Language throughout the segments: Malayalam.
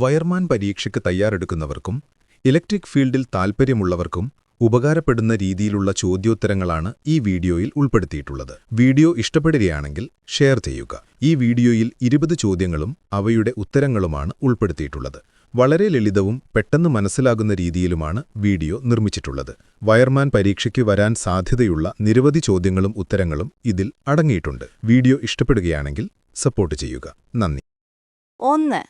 വയർമാൻ പരീക്ഷയ്ക്ക് തയ്യാറെടുക്കുന്നവർക്കും ഇലക്ട്രിക് ഫീൽഡിൽ താൽപ്പര്യമുള്ളവർക്കും ഉപകാരപ്പെടുന്ന രീതിയിലുള്ള ചോദ്യോത്തരങ്ങളാണ് ഈ വീഡിയോയിൽ ഉൾപ്പെടുത്തിയിട്ടുള്ളത്. വീഡിയോ ഇഷ്ടപ്പെടുകയാണെങ്കിൽ ഷെയർ ചെയ്യുക. ഈ വീഡിയോയിൽ ഇരുപത് ചോദ്യങ്ങളും അവയുടെ ഉത്തരങ്ങളുമാണ് ഉൾപ്പെടുത്തിയിട്ടുള്ളത്. വളരെ ലളിതവും പെട്ടെന്ന് മനസ്സിലാകുന്ന രീതിയിലുമാണ് വീഡിയോ നിർമ്മിച്ചിട്ടുള്ളത്. വയർമാൻ പരീക്ഷയ്ക്ക് വരാൻ സാധ്യതയുള്ള നിരവധി ചോദ്യങ്ങളും ഉത്തരങ്ങളും ഇതിൽ അടങ്ങിയിട്ടുണ്ട്. വീഡിയോ ഇഷ്ടപ്പെടുകയാണെങ്കിൽ സപ്പോർട്ട് ചെയ്യുക. നന്ദി. ഒന്ന്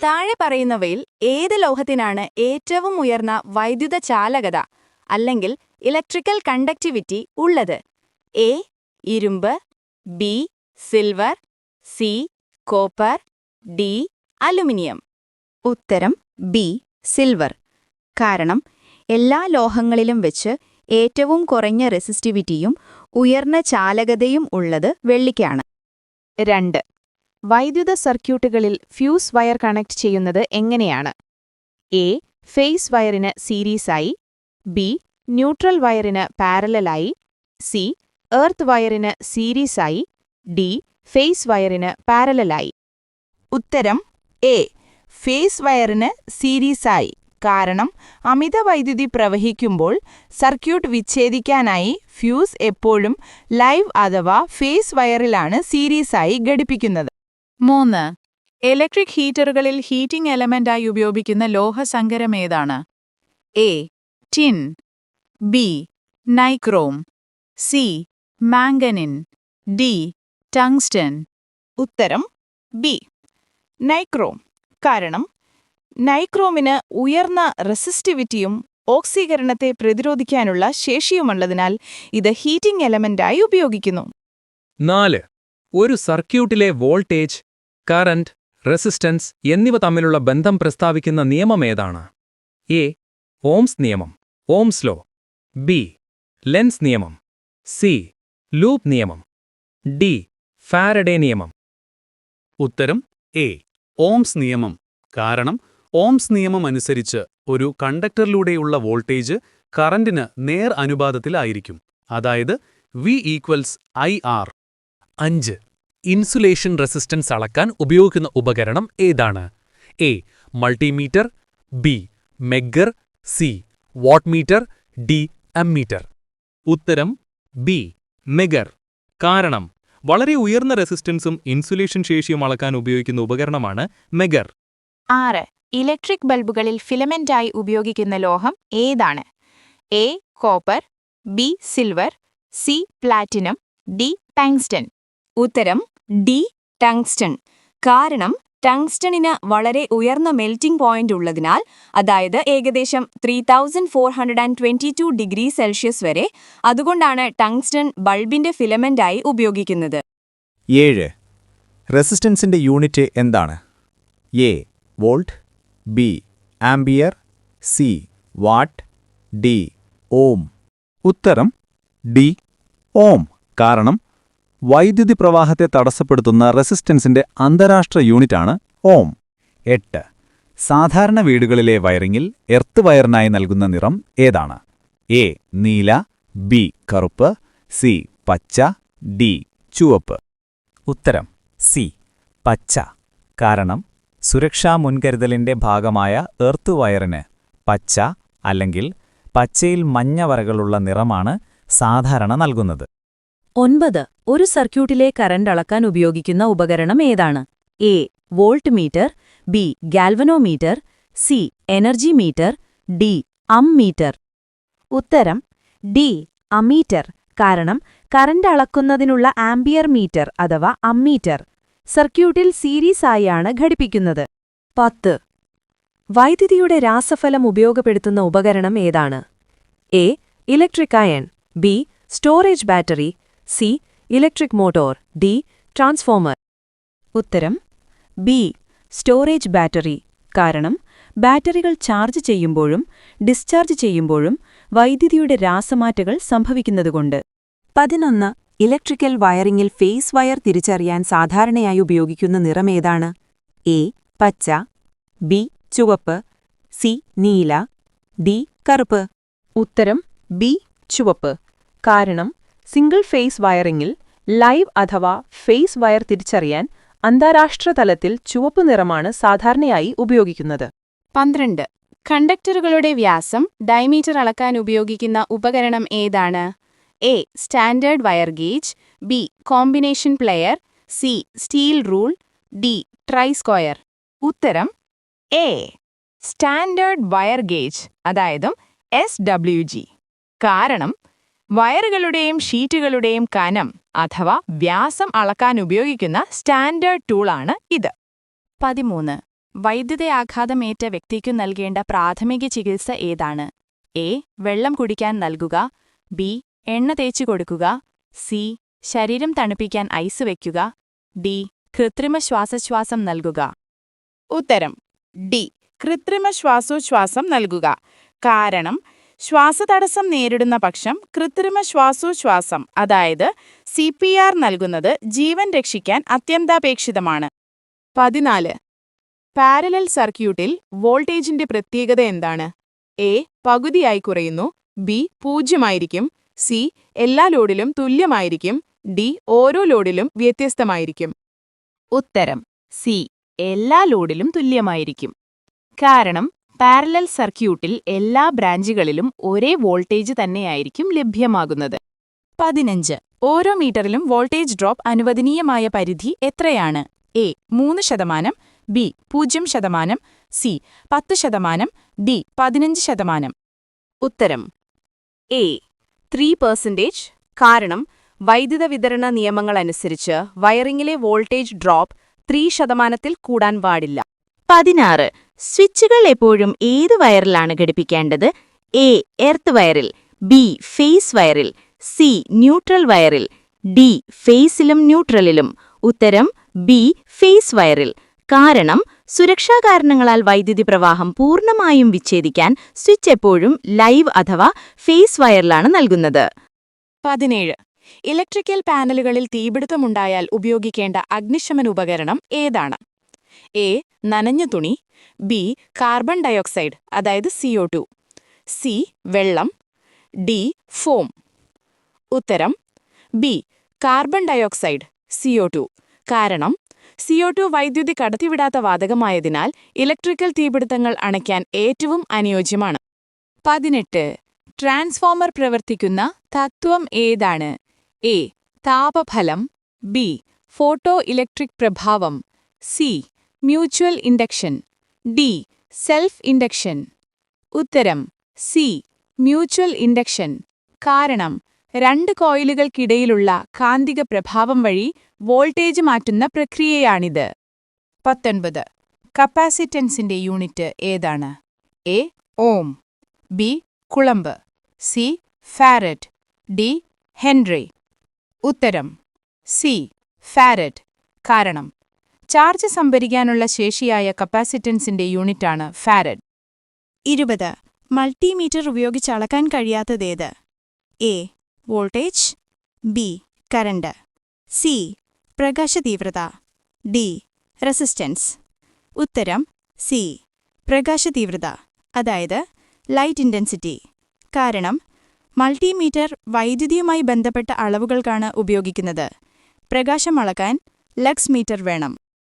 താഴെ പറയുന്നവയിൽ ഏത് ലോഹത്തിനാണ് ഏറ്റവും ഉയർന്ന വൈദ്യുത ചാലകത അല്ലെങ്കിൽ ഇലക്ട്രിക്കൽ കണ്ടക്ടിവിറ്റി ഉള്ളത്? എ ഇരുമ്പ് B silver C copper D aluminium. ഉത്തരം ബി സിൽവർ കാരണം എല്ലാ ലോഹങ്ങളിലും വെച്ച് ഏറ്റവും കുറഞ്ഞ റെസിസ്റ്റിവിറ്റിയും ഉയർന്ന ചാലകതയും ഉള്ളത് വെള്ളിക്കാണ്. രണ്ട് വൈദ്യുത സർക്യൂട്ടുകളിൽ ഫ്യൂസ് വയർ കണക്ട് ചെയ്യുന്നത് എങ്ങനെയാണ്? എ ഫേസ് വയറിന് സീരീസായി ബി ന്യൂട്രൽ വയറിന് പാരലലായി സി എർത്ത് വയറിന് സീരീസായി ഡി ഫേസ് വയറിന് പാരലലായി ഉത്തരം എ ഫേസ് വയറിന് സീരീസായി കാരണം അമിത വൈദ്യുതി പ്രവഹിക്കുമ്പോൾ സർക്യൂട്ട് വിച്ഛേദിക്കാനായി ഫ്യൂസ് എപ്പോഴും ലൈവ് അഥവാ ഫേസ് വയറിലാണ് സീരീസായി ഘടിപ്പിക്കുന്നത്. മൂന്ന്. ഇലക്ട്രിക് ഹീറ്ററുകളിൽ ഹീറ്റിംഗ് എലമെന്റായി ഉപയോഗിക്കുന്ന ലോഹസങ്കരം ഏതാണ്? A tin B nichrome C manganin D tungsten ഉത്തരം ബി നൈക്രോം കാരണം നൈക്രോമിന് ഉയർന്ന റെസിസ്റ്റിവിറ്റിയും ഓക്സീകരണത്തെ പ്രതിരോധിക്കാനുള്ള ശേഷിയുമുള്ളതിനാൽ ഇത് ഹീറ്റിംഗ് എലമെന്റായി ഉപയോഗിക്കുന്നു. നാല്. ഒരു സർക്യൂട്ടിലെ വോൾട്ടേജ് കറന്റ് റെസിസ്റ്റൻസ് എന്നിവ തമ്മിലുള്ള ബന്ധം പ്രസ്താവിക്കുന്ന നിയമമേതാണ് എ. ഓംസ് നിയമം. Ohm's law. ബി. ലെൻസ് നിയമം. സി. ലൂപ്പ് നിയമം. ഡി. ഫാരഡേ നിയമം. ഉത്തരം എ. ഓംസ് നിയമം. കാരണം ഓംസ് നിയമം അനുസരിച്ച് ഒരു കണ്ടക്ടറിലൂടെയുള്ള വോൾട്ടേജ് കറന്റിന് നേർ അനുപാതത്തിലായിരിക്കും. അതായത് വി ഈക്വൽസ് ഐ ആർ അഞ്ച്. ഇൻസുലേഷൻ റെസിസ്റ്റൻസ് അളക്കാൻ ഉപയോഗിക്കുന്ന ഉപകരണം ഏതാണ്? A multimeter B megger C wattmeter D ammeter. ഉത്തരം ബി മെഗർ. കാരണം വളരെ ഉയർന്ന റെസിസ്റ്റൻസും ഇൻസുലേഷൻ ശേഷിയും അളക്കാൻ ഉപയോഗിക്കുന്ന ഉപകരണമാണ് മെഗർ. ആറ് ഇലക്ട്രിക് ബൾബുകളിൽ ഫിലമെന്റായി ഉപയോഗിക്കുന്ന ലോഹം ഏതാണ്? A copper B silver C platinum D tungsten. ഉത്തരം ഡി ടങ്സ്റ്റൺ. കാരണം ടങ്സ്റ്റണിന് വളരെ ഉയർന്ന മെൽറ്റിംഗ് പോയിന്റ് ഉള്ളതിനാൽ അതായത് ഏകദേശം three thousand four hundred and twenty two degree Celsius വരെ അതുകൊണ്ടാണ് ടങ്സ്റ്റൺ ബൾബിന്റെ ഫിലമെന്റായി ഉപയോഗിക്കുന്നത്. ഏഴ്. റെസിസ്റ്റൻസിന്റെ യൂണിറ്റ് എന്താണ്? A volt B ampere C watt D ohm. ഉത്തരം ഡി ഓം. കാരണം വൈദ്യുതി പ്രവാഹത്തെ തടസ്സപ്പെടുത്തുന്ന റെസിസ്റ്റൻസിന്റെ അന്താരാഷ്ട്ര യൂണിറ്റാണ് ഓം. എട്ട്. സാധാരണ വീടുകളിലെ വയറിംഗിൽ എർത്ത് വയറിനായി നൽകുന്ന നിറം ഏതാണ്? എ. നീല ബി. കറുപ്പ് സി. പച്ച ഡി. ചുവപ്പ്. ഉത്തരം. സി. പച്ച. കാരണം സുരക്ഷാ മുൻകരുതലിന്റെ ഭാഗമായ എർത്ത് വയറിന് പച്ച അല്ലെങ്കിൽ പച്ചയിൽ മഞ്ഞ വരകളുള്ള നിറമാണ് സാധാരണ നൽകുന്നത്. ഒൻപത്. ഒരു സർക്യൂട്ടിലെ കറന്റ് അളക്കാൻ ഉപയോഗിക്കുന്ന ഉപകരണം ഏതാണ്? A. Voltmeter B. Galvanometer C. Energy meter D. Ammeter. ഉത്തരം ഡി. അമീറ്റർ കാരണം കറന്റ് അളക്കുന്നതിനുള്ള ആംബിയർ മീറ്റർ അഥവാ അമ്മീറ്റർ സർക്യൂട്ടിൽ സീരീസായാണ് ഘടിപ്പിക്കുന്നത്. പത്ത്. വൈദ്യുതിയുടെ രാസഫലം ഉപയോഗപ്പെടുത്തുന്ന ഉപകരണം ഏതാണ്? A. Electric iron B. Storage battery C electric motor D transformer. ഉത്തരം ബി സ്റ്റോറേജ് ബാറ്ററി. കാരണം ബാറ്ററികൾ ചാർജ് ചെയ്യുമ്പോഴും ഡിസ്ചാർജ് ചെയ്യുമ്പോഴും വൈദ്യുതിയുടെ രാസമാറ്റകൾ സംഭവിക്കുന്നതുകൊണ്ട്. പതിനൊന്ന് ഇലക്ട്രിക്കൽ വയറിംഗിൽ ഫേസ് വയർ തിരിച്ചറിയാൻ സാധാരണയായി ഉപയോഗിക്കുന്ന നിറമേതാണ് എ പച്ച ബി ചുവപ്പ് സി നീല ഡി കറുപ്പ്. ഉത്തരം ബി ചുവപ്പ്. കാരണം സിംഗിൾ ഫേസ് വയറിംഗിൽ ലൈവ് അഥവാ ഫേസ് വയർ തിരിച്ചറിയാൻ അന്താരാഷ്ട്ര തലത്തിൽ ചുവപ്പ് നിറമാണ് സാധാരണയായി ഉപയോഗിക്കുന്നത്. പന്ത്രണ്ട്. കണ്ടക്ടറുകളുടെ വ്യാസം ഡയമീറ്റർ അളക്കാൻ ഉപയോഗിക്കുന്ന ഉപകരണം ഏതാണ്? A. Standard wire gauge B. Combination plier C. Steel rule D. Try square ഉത്തരം എ. സ്റ്റാൻഡേർഡ് വയർ ഗേജ് അതായത് എസ് ഡബ്ല്യു ജി. കാരണം വയറുകളുടെയും ഷീറ്റുകളുടെയും കനം അഥവാ വ്യാസം അളക്കാൻ ഉപയോഗിക്കുന്ന സ്റ്റാൻഡേർഡ് ടൂളാണ് ഇത്. പതിമൂന്ന്. വൈദ്യുതയാഘാതമേറ്റ വ്യക്തിക്കു നൽകേണ്ട പ്രാഥമിക ചികിത്സ ഏതാണ്? എ. വെള്ളം കുടിക്കാൻ നൽകുക. ബി. എണ്ണ തേച്ചു കൊടുക്കുക. സി. ശരീരം തണുപ്പിക്കാൻ ഐസ് വയ്ക്കുക ഡി. കൃത്രിമ ശ്വാസശ്വാസം നൽകുക. ഉത്തരം. ഡി. കൃത്രിമ ശ്വാസോച്ഛ്വാസം നൽകുക. കാരണം ശ്വാസതടസ്സം നേരിടുന്ന പക്ഷം കൃത്രിമ ശ്വാസോച്ഛ്വാസം അതായത് സി പി ആർ നൽകുന്നത് ജീവൻ രക്ഷിക്കാൻ അത്യന്താപേക്ഷിതമാണ്. പതിനാല്. പാരലൽ സർക്യൂട്ടിൽ വോൾട്ടേജിന്റെ പ്രത്യേകത എന്താണ്? എ. പകുതിയായി കുറയുന്നു. ബി. പൂജ്യമായിരിക്കും. സി. എല്ലാ ലോഡിലും തുല്യമായിരിക്കും. ഡി. ഓരോ ലോഡിലും വ്യത്യസ്തമായിരിക്കും. ഉത്തരം. സി. എല്ലാ ലോഡിലും തുല്യമായിരിക്കും. കാരണം പാരലൽ സർക്യൂട്ടിൽ എല്ലാ ബ്രാഞ്ചുകളിലും ഒരേ വോൾട്ടേജ് തന്നെയായിരിക്കും ലഭ്യമാകുന്നത്. പതിനഞ്ച്. ഓരോ മീറ്ററിലും വോൾട്ടേജ് ഡ്രോപ്പ് അനുവദനീയമായ പരിധി എത്രയാണ്? എ മൂന്ന് ശതമാനം ബി പൂജ്യം ശതമാനം സി പത്ത് ശതമാനം ഡി പതിനഞ്ച് ശതമാനം. ഉത്തരം. എ ത്രീ പെർസെന്റേജ് കാരണം വൈദ്യുത വിതരണ നിയമങ്ങളനുസരിച്ച് വയറിംഗിലെ വോൾട്ടേജ് ഡ്രോപ്പ് ത്രീ ശതമാനത്തിൽ കൂടാൻ പാടില്ല. പതിനാറ്. സ്വിച്ചുകൾ എപ്പോഴും ഏത് വയറിലാണ് ഘടിപ്പിക്കേണ്ടത്? എ എർത്ത് വയറിൽ ബി ഫേസ് വയറിൽ സി ന്യൂട്രൽ വയറിൽ ഡി ഫേസിലും ന്യൂട്രലിലും. ഉത്തരം ബി ഫേസ് വയറിൽ. കാരണം സുരക്ഷാ കാരണങ്ങളാൽ വൈദ്യുതി പ്രവാഹം പൂർണമായും വിച്ഛേദിക്കാൻ സ്വിച്ച് എപ്പോഴും ലൈവ് അഥവാ ഫേസ് വയറിലാണ് നൽകുന്നത്. പതിനേഴ്. ഇലക്ട്രിക്കൽ പാനലുകളിൽ തീപിടുത്തമുണ്ടായാൽ ഉപയോഗിക്കേണ്ട അഗ്നിശമന ഉപകരണം ഏതാണ്? എ നനഞ്ഞ തുണി. ബി കാർബൺ ഡയോക്സൈഡ് അതായത് സി ഒ ടു സി വെള്ളം. D foam. ഉത്തരം B carbon dioxide C O two കാരണം സി ഒ ടു വൈദ്യുതി കടത്തിവിടാത്ത വാതകമായതിനാൽ ഇലക്ട്രിക്കൽ തീപിടുത്തങ്ങൾ അണയ്ക്കാൻ ഏറ്റവും അനുയോജ്യമാണ്. പതിനെട്ട് ട്രാൻസ്ഫോമർ പ്രവർത്തിക്കുന്ന തത്വം ഏതാണ്? എ താപഫലം. ബി ഫോട്ടോ ഇലക്ട്രിക് പ്രഭാവം. C mutual induction. D self induction. ഉത്തരം സി മ്യൂച്വൽ ഇൻഡക്ഷൻ. കാരണം രണ്ട് കോയിലുകൾക്കിടയിലുള്ള കാന്തിക പ്രഭാവം വഴി വോൾട്ടേജ് മാറ്റുന്ന പ്രക്രിയയാണിത്. പത്തൊൻപത്. കപ്പാസിറ്റൻസിന്റെ യൂണിറ്റ് ഏതാണ്? A ohm. B coulomb. C farad D henry. ഉത്തരം സി ഫാരറ്റ് കാരണം ചാർജ് സംഭരിക്കാനുള്ള ശേഷിയായ കപ്പാസിറ്റൻസിന്റെ യൂണിറ്റാണ് ഫാരഡ്. ഇരുപത്. മൾട്ടിമീറ്റർ ഉപയോഗിച്ച് അളക്കാൻ കഴിയാത്തതേത് A. Voltage. B. Current. C. പ്രകാശതീവ്രത D. Resistance. ഉത്തരം. സി. പ്രകാശതീവ്രത അതായത് ലൈറ്റ് ഇന്റൻസിറ്റി. കാരണം മൾട്ടിമീറ്റർ വൈദ്യുതിയുമായി ബന്ധപ്പെട്ട അളവുകൾക്കാണ് ഉപയോഗിക്കുന്നത്. പ്രകാശം അളക്കാൻ ലക്സ് മീറ്റർ വേണം.